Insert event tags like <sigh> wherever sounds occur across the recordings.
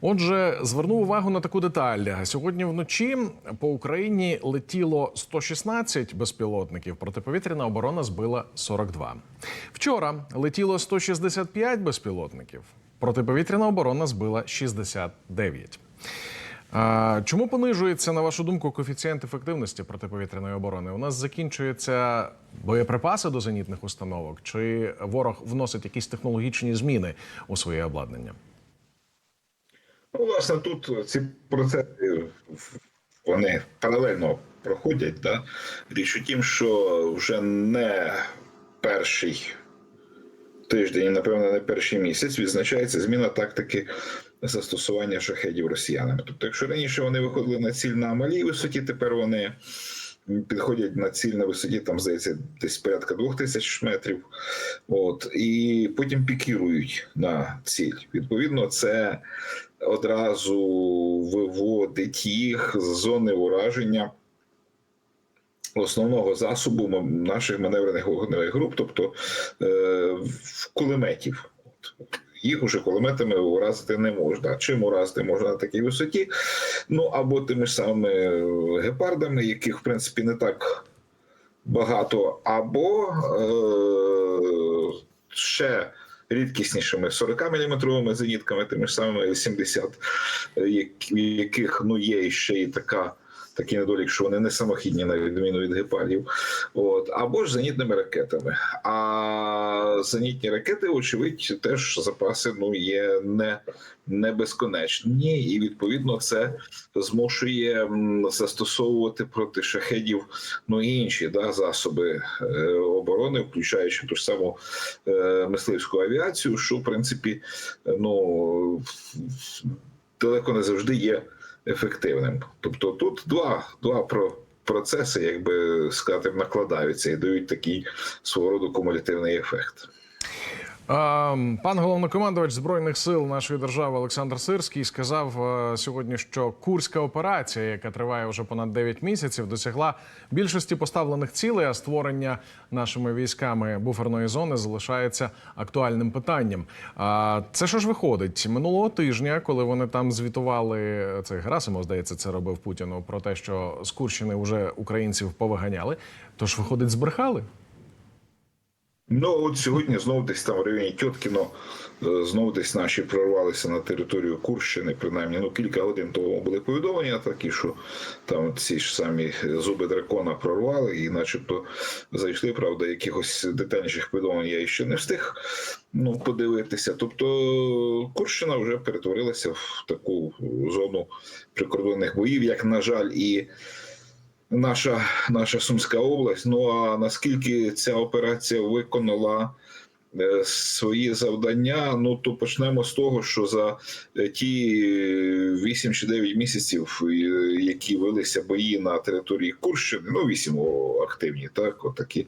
Отже, звернув увагу на таку деталь. Сьогодні вночі по Україні летіло 116 безпілотників. Протиповітряна оборона збила 42. Вчора летіло 165 безпілотників. Протиповітряна оборона збила 69. А, Чому понижується, на вашу думку, коефіцієнт ефективності протиповітряної оборони? У нас закінчуються боєприпаси до зенітних установок, чи ворог вносить якісь технологічні зміни у своє обладнання? Ну, власне, тут ці процеси вони паралельно проходять. Да? Річ у тім, що вже не перший тиждень, напевно, не перший місяць відзначається зміна тактики застосування шахедів росіянами. Тобто, якщо раніше вони виходили на ціль на малій висоті, тепер вони підходять на ціль на висоті, там здається, десь порядка двох тисяч метрів. От і потім пікірують на ціль. Відповідно, це одразу виводить їх з зони ураження основного засобу наших маневрених вогневих груп, тобто е, кулеметів. Їх уже кулеметами уразити не можна. Чим уразити можна на такій висоті? Ну або тими ж самими гепардами, яких в принципі не так багато, або е, ще рідкіснішими 40-мм зенітками, тими ж самими 70, е, яких ну є ще і така. Такий недолік, що вони не самохідні на відміну від гепардів, от або ж зенітними ракетами. А зенітні ракети, очевидь, теж запаси ну є не, не безконечні, і відповідно це змушує застосовувати проти шахедів ну і інші да, засоби е, оборони, включаючи ту ж саму е, мисливську авіацію, що в принципі ну далеко не завжди є ефективним. Тобто тут два, два про. Процеси, якби сказати, накладаються і дають такий свого роду кумулятивний ефект. Ем, Пан головнокомандувач збройних сил нашої держави Олександр Сирський сказав е, сьогодні, що курська операція, яка триває вже понад 9 місяців, досягла більшості поставлених цілей. А створення нашими військами буферної зони залишається актуальним питанням. А це що ж виходить минулого тижня, коли вони там звітували цей Герасимов, здається, це робив Путіну про те, що з Курщини вже українців повиганяли. Тож виходить, збрехали. Ну от сьогодні знову десь там в районі Тьоткіно, е, знову десь наші прорвалися на територію Курщини. Принаймні, ну кілька годин тому були повідомлення такі, що там ці ж самі зуби дракона прорвали, і, начебто, зайшли. Правда, якихось детальніших повідомлень я ще не встиг ну, подивитися. Тобто Курщина вже перетворилася в таку зону прикордонних боїв, як на жаль, і наша, наша Сумська область. Ну а наскільки ця операція виконала е, свої завдання, ну то почнемо з того, що за е, ті 8 чи 9 місяців, е, які велися бої на території Курщини, ну 8 активні, так отакі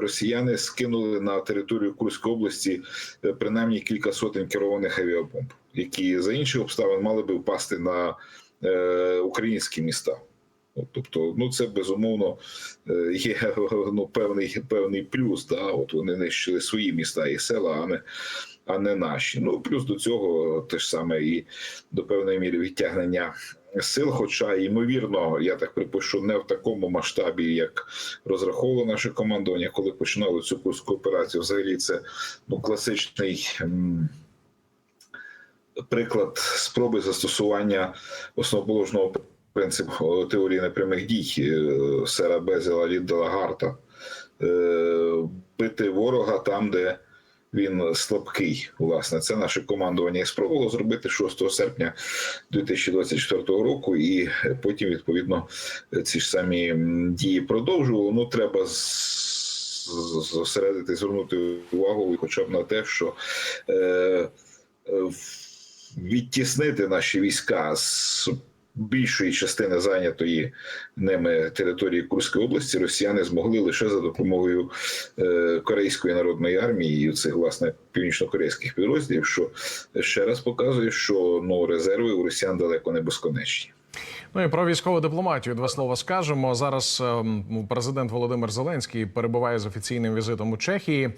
росіяни скинули на територію Курської області принаймні кілька сотень керованих авіабомб, які за інших обставин мали би впасти на українські міста. Тобто, ну це безумовно е, є <laughs> ну, певний певний плюс. Да? От вони нищили свої міста і села, а не, а не наші. Ну плюс до цього те ж саме і до певної міри відтягнення сил. Хоча ймовірно, я так припишу, не в такому масштабі, як розраховувало наше командування, коли починали цю курську операцію. Взагалі, це ну класичний. Приклад спроби застосування основоположного принципу теорії непрямих дій е, сера Безела Ліддела Гарта е, бити ворога там, де він слабкий. Власне, це наше командування спробувало зробити 6 серпня 2024 року, і потім, відповідно, ці ж самі дії продовжувало. Ну, треба зосередити, звернути увагу хоча б на те, що е, відтіснити наші війська з більшої частини зайнятої ними території Курської області росіяни змогли лише за допомогою е, Корейської народної армії і цих власне північно-корейських підрозділів, що ще раз показує, що ну резерви у росіян далеко не безконечні. Ну і про військову дипломатію два слова скажемо. Зараз ем, президент Володимир Зеленський перебуває з офіційним візитом у Чехії.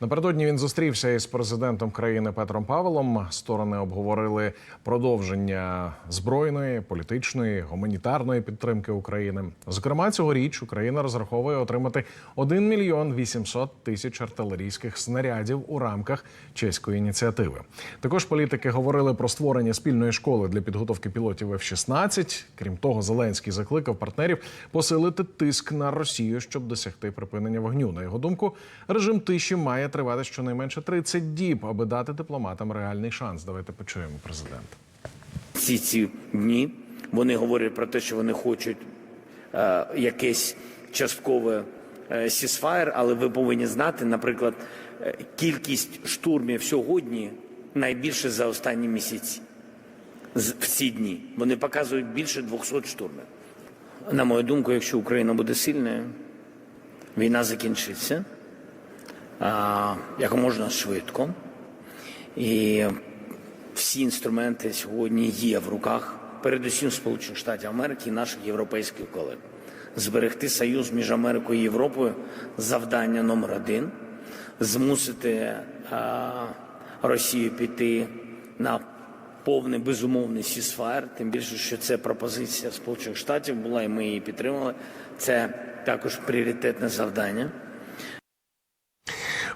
Напередодні він зустрівся із президентом країни Петром Павелом. Сторони обговорили продовження збройної, політичної, гуманітарної підтримки України. Зокрема, цьогоріч Україна розраховує отримати 1 мільйон 800 тисяч артилерійських снарядів у рамках чеської ініціативи. Також політики говорили про створення спільної школи для підготовки пілотів F-16. Крім того, Зеленський закликав партнерів посилити тиск на Росію, щоб досягти припинення вогню. На його думку, режим тиші має тривати щонайменше 30 діб, аби дати дипломатам реальний шанс. Давайте почуємо президента. Ці ці дні вони говорять про те, що вони хочуть е, якесь часткове е, сісфаєр, але ви повинні знати, наприклад, е, кількість штурмів сьогодні найбільше за останні місяці. В ці дні вони показують більше 200 штурмів. На мою думку, якщо Україна буде сильною, війна закінчиться як можна швидко. І всі інструменти сьогодні є в руках, передусім Сполучених Штатів Америки і наших європейських колег. Зберегти союз між Америкою і Європою завдання номер один, змусити а, Росію піти на повний безумовний сісфаєр, тим більше, що це пропозиція Сполучених Штатів була, і ми її підтримали. Це також пріоритетне завдання.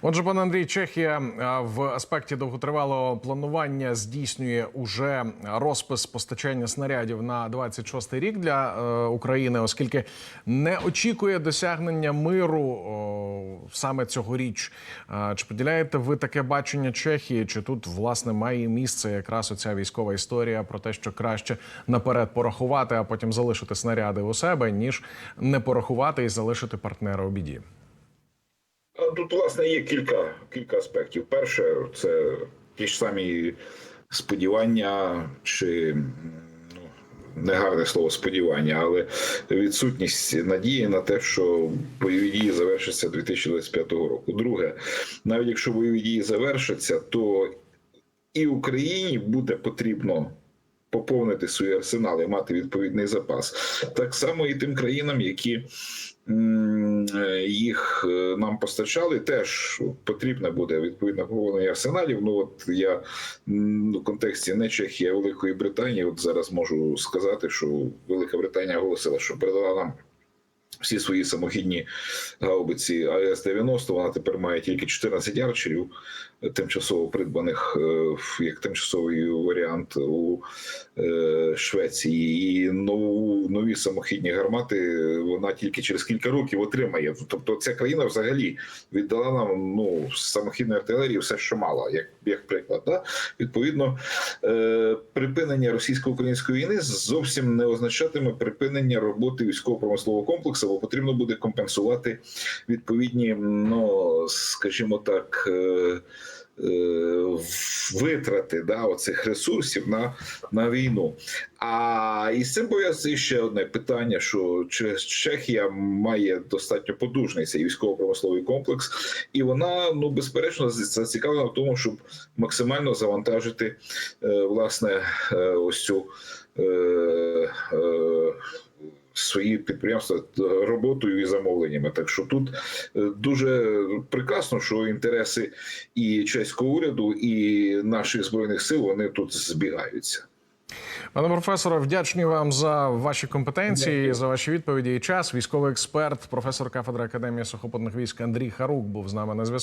Отже, пане Андрій, Чехія в аспекті довготривалого планування здійснює уже розпис постачання снарядів на 26-й рік для е, України, оскільки не очікує досягнення миру о, саме цьогоріч. А, Чи поділяєте ви таке бачення Чехії? Чи тут власне має місце якраз оця військова історія про те, що краще наперед порахувати, а потім залишити снаряди у себе, ніж не порахувати і залишити партнера у біді? Тут, власне, є кілька, кілька аспектів. Перше, це ті ж самі сподівання, чи ну, негарне слово сподівання, але відсутність надії на те, що бойові дії завершаться 2025 року. Друге, навіть якщо бойові дії завершаться, то і Україні буде потрібно. Поповнити свої арсенали, мати відповідний запас, так само і тим країнам, які е, їх е, нам постачали, теж потрібно буде відповідно поповнення арсеналів. Ну от я в контексті не Чехії, а Великої Британії. От зараз можу сказати, що Велика Британія оголосила, що передала нам. Всі свої самохідні гаубиці АЕС-90, вона тепер має тільки 14 арчерів, тимчасово придбаних е, як тимчасовий варіант у е, Швеції. І нову, нові самохідні гармати вона тільки через кілька років отримає. Тобто ця країна взагалі віддала нам ну, самохідної артилерії все, що мала, як, як приклад. Да? Відповідно, е, припинення російсько-української війни зовсім не означатиме припинення роботи військово-промислового комплексу, бо потрібно буде компенсувати відповідні, ну скажімо так. е, е, Витрати да, оцих ресурсів на, на війну. А із цим пов'язує ще одне питання: що Чехія має достатньо подужний цей військово-промисловий комплекс, і вона ну безперечно зацікавлена в тому, щоб максимально завантажити е, власне ось цю. Е, е, Свої підприємства роботою і замовленнями. Так що тут е, дуже прекрасно, що інтереси і чеського уряду, і наших збройних сил вони тут збігаються. Пане професоре, вдячні вам за ваші компетенції, за ваші відповіді і час. Військовий експерт, професор кафедри академії сухопутних військ Андрій Харук був з нами на зв'язку.